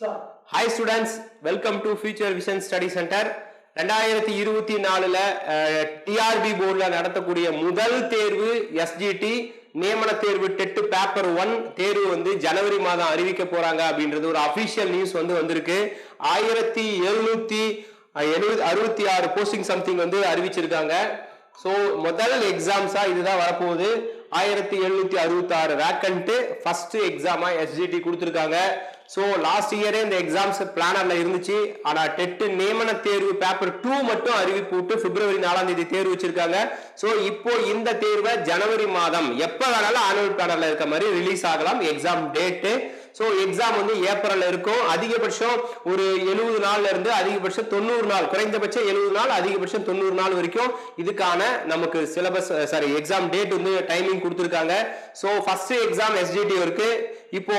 Hi students welcome to future vision study centre ரெண்டாயிரத்தி இருபத்தி நாலுல டிஆர்பி போர்டில் நடத்தக்கூடிய முதல் தேர்வு எஸ்ஜிடி நியமன தேர்வு டெட்டு பேப்பர் ஒன். தேர்வு வந்து ஜனவரி மாதம் அறிவிக்க போறாங்க அப்படின்றது ஒரு அபிஷியல் நியூஸ் வந்து வந்திருக்கு. ஆயிரத்தி எழுநூத்தி எழுபது அறுபத்தி ஆறு போஸ்டிங் சம்திங் வந்து அறிவிச்சிருக்காங்க. ஸோ முதல் எக்ஸாம்ஸா இதுதான் வரப்போகுது. ஆயிரத்தி எழுநூத்தி அறுபத்தி ஆறு வேக்கன்ட்டு ஃபர்ஸ்ட் எக்ஸாமா எஸ்ஜிடி கொடுத்துருக்காங்க. ஸோ லாஸ்ட் இயரே இந்த எக்ஸாம்ஸ் பிளானர்ல இருந்துச்சு. ஆனால் டெட்டு நியமன தேர்வு பேப்பர் டூ மட்டும் அறிவிப்பு விட்டு பிப்ரவரி நாலாம் தேதி தேர்வு வச்சிருக்காங்க. ஸோ இப்போ இந்த தேர்வை ஜனவரி மாதம் எப்போ வேணாலும் ஆனுவல் பிளானர்ல இருக்க மாதிரி ரிலீஸ் ஆகலாம். எக்ஸாம் டேட்டு ஸோ எக்ஸாம் வந்து ஏப்ரலில் இருக்கும். அதிகபட்சம் ஒரு எழுபது நாள்ல இருந்து அதிகபட்சம் தொண்ணூறு நாள் குறைந்தபட்சம் எழுபது நாள் அதிகபட்சம் தொண்ணூறு நாள் வரைக்கும் இதுக்கான நமக்கு சிலபஸ் சாரி எக்ஸாம் டேட் வந்து டைமிங் கொடுத்துருக்காங்க. ஸோ ஃபர்ஸ்ட் எக்ஸாம் எஸ்ஜிடி இருக்கு. இப்போ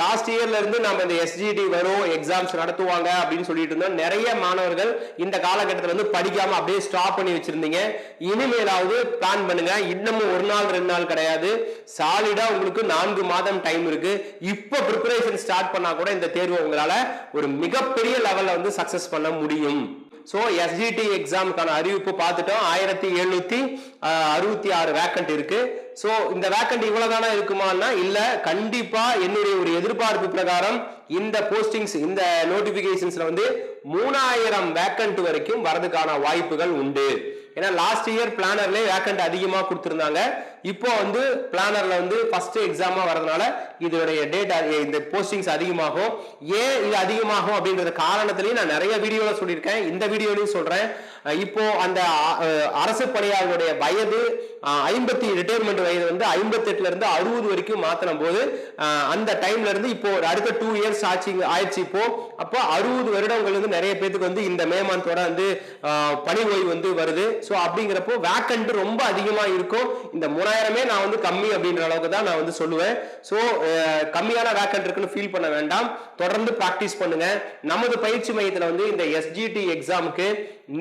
லாஸ்ட் இயர்ல இருந்து நம்ம இந்த எஸ்ஜிடி வரும் எக்ஸாம்ஸ் நடத்துவாங்க அப்படின்னு சொல்லிட்டு இருந்தோம். நிறைய மாணவர்கள் இந்த காலகட்டத்தில் வந்து படிக்காம அப்படியே ஸ்டாப் பண்ணி வச்சிருந்தீங்க. இனிமேலாவது பிளான் பண்ணுங்க. இன்னமும் ஒரு நாள் ரெண்டு நாள் கிடையாது. சாலிடா உங்களுக்கு நான்கு மாதம் டைம் இருக்கு. இப்போ ப்ரிப்பரேஷன் ஸ்டார்ட் பண்ணா கூட இந்த தேர்வு உங்களால ஒரு மிகப்பெரிய லெவல்ல வந்து சக்சஸ் பண்ண முடியும். ஸோ எஸ்ஜிடி எக்ஸாமுக்கான அறிவிப்பு பார்த்துட்டோம். ஆயிரத்தி எழுநூத்தி அறுபத்தி ஆறு வேக்கண்ட் இருக்கு. ஸோ இந்த வேக்கண்ட் தானே இருக்குமான்னா? இல்லை கண்டிப்பாக என்னுடைய ஒரு எதிர்பார்ப்பு பிரகாரம் இந்த போஸ்டிங்ஸ் இந்த நோட்டிஃபிகேஷன்ஸில் வந்து மூணாயிரம் வேக்கண்ட் வரைக்கும் வரதுக்கான வாய்ப்புகள் உண்டு. ஏன்னா லாஸ்ட் இயர் பிளானர்லேயே வேக்கண்ட் அதிகமாக கொடுத்துருந்தாங்க. இப்போ வந்து பிளானர்ல வந்து ஃபர்ஸ்ட் எக்ஸாமா வரதுனால இதோடைய டேட் இந்த போஸ்டிங்ஸ் அதிகமாகும். ஏன் இது அதிகமாகும் அப்படின்றத காரணத்திலையும் நான் நிறைய வீடியோல சொல்லியிருக்கேன். இந்த வீடியோலையும் சொல்றேன். இப்போ அந்த அரசு பணியாளர்களுடைய வயது ஐம்பத்தி ரிட்டையர்மெண்ட் வயது வந்து ஐம்பத்தெட்டுல இருந்து அறுபது வரைக்கும் மாத்தின போது அந்த டைம்ல இருந்து இப்போ அடுத்த டூ இயர்ஸ் ஆச்சு ஆயிடுச்சு இப்போ. அப்போ அறுபது வருடங்கள் வந்து நிறைய பேத்துக்கு வந்து இந்த மே மந்தோட வந்து பணி ஓய்வு வந்து வருது. ஸோ அப்படிங்கிறப்போ வேக்கண்ட் ரொம்ப அதிகமா இருக்கும். இந்த மூணாயிரமே நான் வந்து கம்மி அப்படின்ற அளவுக்கு தான் நான் வந்து சொல்லுவேன். ஸோ கம்மியான வேக்கண்ட் இருக்குன்னு ஃபீல் பண்ண வேண்டாம். தொடர்ந்து ப்ராக்டிஸ் பண்ணுங்க. நமது பயிற்சி மையத்தில் வந்து இந்த எஸ்ஜிடி எக்ஸாமுக்கு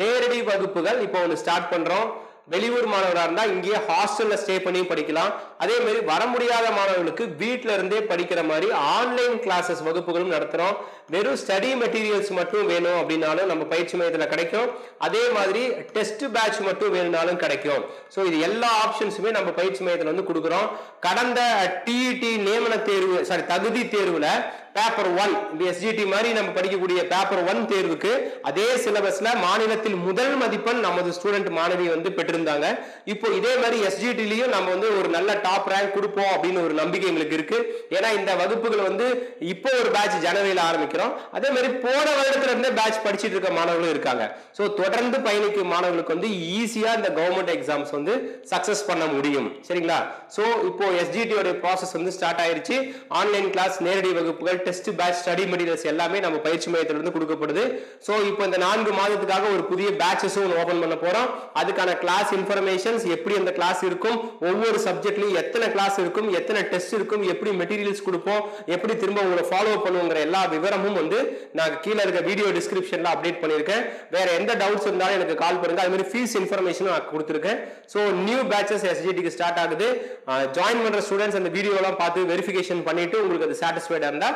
நேரடி வகுப்புகள் இப்போ ஒன்று ஸ்டார்ட் பண்றோம். வெளியூர் மாணவராக இருந்தால் இங்கேயே ஹாஸ்டல்ல ஸ்டே பண்ணி படிக்கலாம். அதே மாதிரி வர முடியாத மாணவர்களுக்கு வீட்டில இருந்தே படிக்கிற மாதிரி ஆன்லைன் கிளாஸஸ் வகுப்புகளும் நடத்துகிறோம் வெறும் ஸ்டடி மெட்டீரியல்ஸ் மட்டும் வேணும் அப்படின்னாலும் நம்ம பயிற்சி மையத்தில் கிடைக்கும். அதே மாதிரி டெஸ்ட் பேட்ச் மட்டும் வேணும்னாலும் கிடைக்கும். ஸோ இது எல்லா ஆப்ஷன்ஸுமே நம்ம பயிற்சி மையத்தில் வந்து கொடுக்குறோம். கடந்த டிஇடி நியமன தேர்வு சாரி தகுதி தேர்வில் பேப்பர் ஒன் இந்த எஸ்ஜிடி மாதிரி நம்ம படிக்கக்கூடிய பேப்பர் ஒன் தேர்வுக்கு அதே சிலபஸ்ல மாநிலத்தில் முதல் மதிப்பெண் நமது ஸ்டூடெண்ட் மாணவி வந்து பெற்றிருந்தாங்க. இப்போ இதே மாதிரி எஸ்ஜிடிலையும் நம்ம வந்து ஒரு நல்ல டாப் ரேங்க் கொடுப்போம் அப்படின்னு ஒரு நம்பிக்கை எங்களுக்கு இருக்கு. ஏன்னா இந்த வகுப்புகள் வந்து இப்போ ஒரு பேட்ச் ஜனவரியில் ஆரம்பிக்கிறோம். அதே மாதிரி போன வருடத்துல இருந்தே பேட்ச் படிச்சுட்டு இருக்க மாணவர்களும் இருக்காங்க. ஸோ தொடர்ந்து பயணிக்கும் மாணவர்களுக்கு வந்து ஈஸியா இந்த கவர்மெண்ட் எக்ஸாம்ஸ் வந்து சக்சஸ் பண்ண முடியும். சரிங்களா? ஸோ இப்போ எஸ்ஜிடியோட ப்ராசஸ் வந்து ஸ்டார்ட் ஆயிருச்சு. ஆன்லைன் கிளாஸ் நேரடி வகுப்புகள் டெஸ்ட் பேட்ச் ஸ்டடி மெட்டீரியல்ஸ் எல்லாமே நம்ம பயிற்சி மையத்திலிருந்து கொடுக்கப்படுது. ஸோ இப்போ இந்த நான்கு மாதத்துக்காக ஒரு புதிய பேட்சஸும் ஓபன் பண்ண போறோம். அதுக்கான கிளாஸ் இன்ஃபர்மேஷன்ஸ் எப்படி அந்த கிளாஸ் இருக்கும் ஒவ்வொரு சப்ஜெக்ட்லையும் எத்தனை கிளாஸ் இருக்கும் எத்தனை டெஸ்ட் இருக்கும் எப்படி மெட்டீரியல்ஸ் கொடுப்போம் எப்படி திரும்ப உங்களை ஃபாலோ பண்ணுவோங்கிற எல்லா விவரமும் வந்து நான் கீழே இருக்க வீடியோ டிஸ்கிரிப்ஷன்ல அப்டேட் பண்ணியிருக்கேன். வேற எந்த டவுட்ஸ் இருந்தாலும் எனக்கு கால் பண்ணுங்க. அது மாதிரி ஃபீஸ் இன்ஃபர்மேஷனும் நான் கொடுத்துருக்கேன். ஸோ நியூ பேட்சஸ் எஸ்ஜிடிக்கு ஸ்டார்ட் ஆகுது. ஜாயின் பண்ற ஸ்டூடெண்ட்ஸ் அந்த வீடியோலாம் பார்த்து வெரிஃபிகேஷன் பண்ணிட்டு உங்களுக்கு அது சாட்டிஸ்ஃபைடா இருந்தால்